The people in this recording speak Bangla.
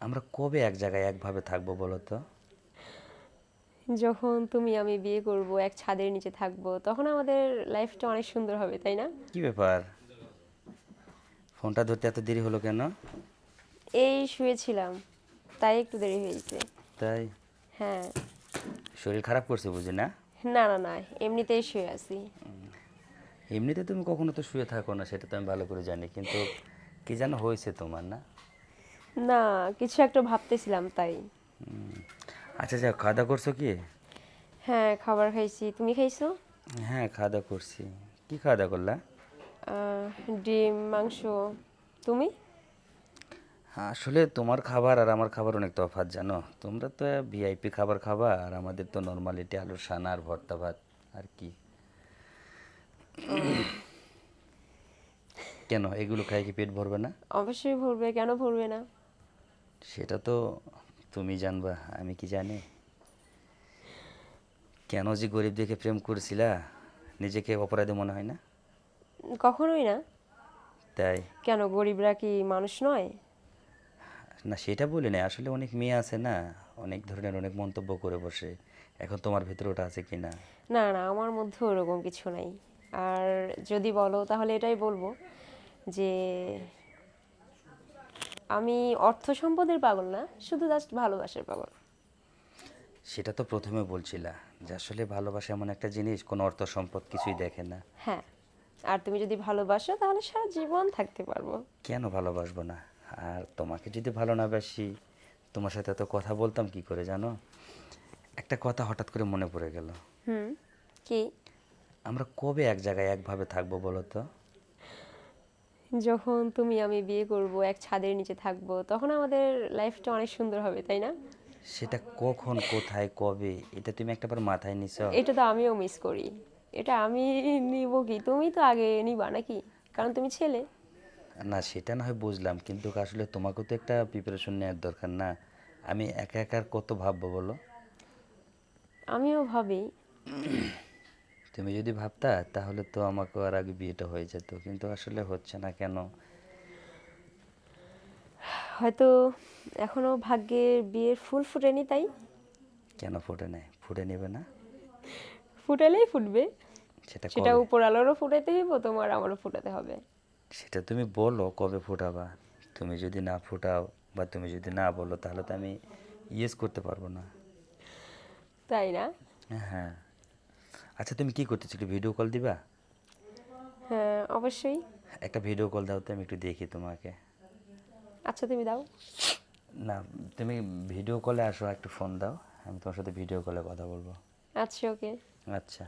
আমরা কবে এক জায়গায় একভাবে থাকব বলো তো? যখন তুমি আমি বিয়ে করব এক ছাদের নিচে থাকব তখন আমাদের লাইফটা অনেক সুন্দর হবে তাই না? কি ব্যাপার? ফোনটা ধরতে এত দেরি হলো কেন? এই শুয়েছিলাম তাই একটু দেরি হয়েছে তাই? হ্যাঁ। শরীর খারাপ করছে বুঝি না? না না না এমনিতেই শুয়ে আছি। এমনিতে তুমি কখনো তো শুয়ে থাকো না সেটা তো আমি ভালো করে জানি কিন্তু কি যেন হয়েছে তোমার না? না কিছু একটা ভাবতেছিলাম তাই। আচ্ছা যা খাওয়া দাওয়া করছ কি? হ্যাঁ খাবার খাইছি। তুমি খাইছো? হ্যাঁ খাওয়া দাওয়া করছি। কি খাওয়া দাওয়া করলা ডিম মাংস। তুমি? আসলে তোমার খাবার আর আমার খাবার অনেক তফাৎ জানো? তোমরা তো ভিআইপি খাবার খাবা আর আমাদের তো নর্মালিটি আলুর সানা আর ভর্তা ভাত আর কি? কেন এগুলো খাই কি পেট ভরবে না? অবশ্যই ভরবে কেন ভরবে না? সেটা তো তুমি জানবা আমি কি জানি? কেন যে গরিব দেখে প্রেম করেছিলা নিজেকে অপরাধী মনে হয় না? কখনোই না। তাই? কেন গরিবরা কি মানুষ নয়? না সেটা বলি না আসলে অনেক মেয়ে আছে না অনেক ধরনের অনেক মন্তব্য করে বসে। এখন তোমার ভেতরে ওটা আছে কি না? না না আমার মধ্যে ওরকম কিছু নাই। আর যদি বলো তাহলে এটাই বলব যে আমি অর্থ সম্পদের পাগল না শুধু জাস্ট ভালোবাসার পাগল। সেটা তো প্রথমে বলছিলা যে আসলে ভালোবাসা এমন একটা জিনিস কোনো অর্থ সম্পদ কিছুই দেখে না। হ্যাঁ আর তুমি যদি ভালোবাসো তাহলে সারা জীবন থাকতে পারব। কেন ভালোবাসবো না? আর তোমাকে যদি ভালো না বাসি তোমার সাথে তো কথা বলতাম কি করে জানো? একটা কথা হঠাৎ করে মনে পড়ে গেল। হুম কি? আমরা কবে এক জায়গায় একভাবে থাকব বলো তো? যখন তুমি আমি বিয়ে করব এক ছাদের নিচে থাকব তখন আমাদের লাইফটা অনেক সুন্দর হবে তাই না? সেটা কখন কোথায় কবে এটা তুমি একটাবার মাথায় নিছো? এটা তো আমিও মিস করি। এটা আমি নিব কি? তুমি তো আগে নিবা নাকি? কারণ তুমি ছেলে। না সেটা না হয় বুঝলাম কিন্তু আসলে তোমাকেও তো একটা প্রিপারেশন নেওয়ার দরকার না। আমি একা একা কত ভাববো বলো? আমিও ভাবি। তুমি যদি ভাবতা তাহলে তো আমাকে আর আগে বিয়েটা হয়ে যেত কিন্তু আসলে হচ্ছে না কেন? হয়তো এখনও ভাগ্যের বিয়ের ফুল ফুটেনি তাই? কেন ফুটে নেয় ফুটে নেবে না? ফুটালেই ফুটবে। সেটা সেটা? উপর আলোরও ফুটাতে হইব তোমার আমারও ফুটাতে হবে। সেটা তুমি বলো কবে ফুটাবা। তুমি যদি না ফুটাও বা তুমি যদি না বলো তাহলে তো আমি ইয়েস করতে পারব না। তাই না? হ্যাঁ। আচ্ছা তুমি কি একটু ভিডিও কল দিবা? হ্যাঁ অবশ্যই। একটা ভিডিও কল দাও তো আমি একটু দেখি তোমাকে। আচ্ছা তুমি দাও। না তুমি ভিডিও কলে আসো একটু ফোন দাও আমি তোমার সাথে ভিডিও কলে কথা বলব। আচ্ছা ওকে আচ্ছা।